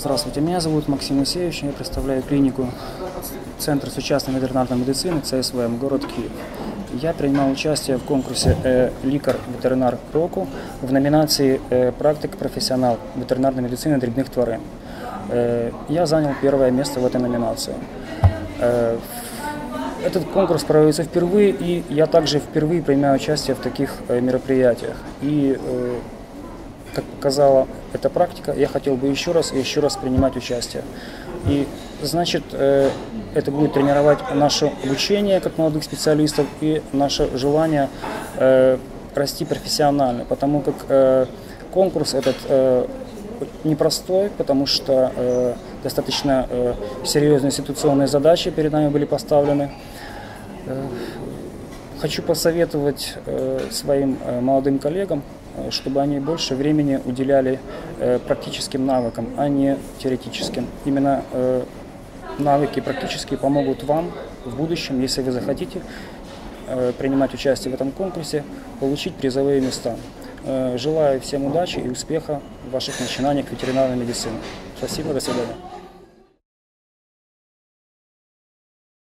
Здравствуйте, меня зовут Максим Моисеевич, я представляю клинику Центр сучасной ветеринарной медицины ЦСВМ, город Киев. Я принимал участие в конкурсе э, «Ликар ветеринар року» в номинации э, «Практик профессионал ветеринарной медицины дрібних тварин». Э, я занял первое место в этой номинации. Этот конкурс проводится впервые, и я также впервые принимаю участие в таких мероприятиях. И как показала эта практика, я хотел бы еще раз и еще раз принимать участие. И значит, э, это будет тренировать наше обучение как молодых специалистов и наше желание э, расти профессионально, потому как э, конкурс этот непростой, потому что достаточно серьезные ситуационные задачи перед нами были поставлены. Хочу посоветовать э, своим э, молодым коллегам, э, чтобы они больше времени уделяли практическим навыкам, а не теоретическим. Именно навыки практические помогут вам в будущем, если вы захотите принимать участие в этом конкурсе, получить призовые места. Желаю всем удачи и успеха в ваших начинаниях ветеринарной медицины. Спасибо, до свидания.